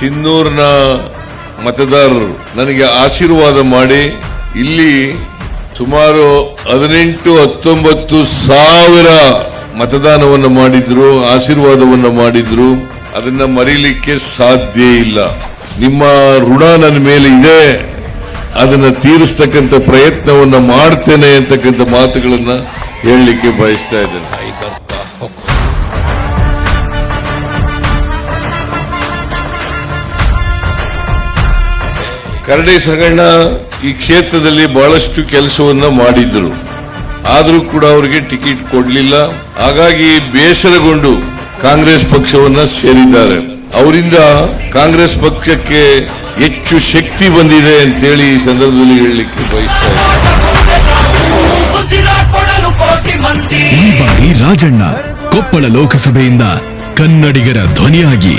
ಸಿನ್ನೂರಿನ ಮತದಾರರು ನನಗೆ ಆಶೀರ್ವಾದ ಮಾಡಿ ಇಲ್ಲಿ ಸುಮಾರು ಹದಿನೆಂಟು, ಹತ್ತೊಂಬತ್ತು ಸಾವಿರ ಮತದಾನವನ್ನು ಮಾಡಿದ್ರು, ಆಶೀರ್ವಾದವನ್ನು ಮಾಡಿದ್ರು. ಅದನ್ನ ಮರೀಲಿಕ್ಕೆ ಸಾಧ್ಯ ಇಲ್ಲ. ನಿಮ್ಮ ಋಣ ನನ್ನ ಮೇಲೆ ಇದೆ. ಅದನ್ನ ತೀರಿಸ್ತಕ್ಕಂಥ ಪ್ರಯತ್ನವನ್ನ ಮಾಡ್ತೇನೆ ಅಂತಕ್ಕಂಥ ಮಾತುಗಳನ್ನ ಹೇಳಲಿಕ್ಕೆ ಬಯಸ್ತಾ ಇದ್ದೇನೆ. ಕರಡಿ ಸಂಗಣ್ಣ ಈ ಕ್ಷೇತ್ರದಲ್ಲಿ ಬಹಳಷ್ಟು ಕೆಲಸವನ್ನ ಮಾಡಿದ್ರು. ಆದರೂ ಕೂಡ ಅವರಿಗೆ ಟಿಕೆಟ್ ಕೊಡಲಿಲ್ಲ. ಹಾಗಾಗಿ ಬೇಸರಗೊಂಡು ಕಾಂಗ್ರೆಸ್ ಪಕ್ಷವನ್ನ ಸೇರಿದ್ದಾರೆ. ಅವರಿಂದ ಕಾಂಗ್ರೆಸ್ ಪಕ್ಷಕ್ಕೆ ಹೆಚ್ಚು ಶಕ್ತಿ ಬಂದಿದೆ ಅಂತೇಳಿ ಈ ಸಂದರ್ಭದಲ್ಲಿ ಹೇಳಲಿಕ್ಕೆ ಬಯಸ್ತಾ ಇದ್ದೇನೆ. ಉಸಿರ ಕೊಡಲು ಕೋಟಿ ಮಂದಿ ಈ ಬಾರಿ ರಾಜಣ್ಣ ಕೊಪ್ಪಳ ಲೋಕಸಭೆಯಿಂದ ಕನ್ನಡಿಗರ ಧ್ವನಿಯಾಗಿ.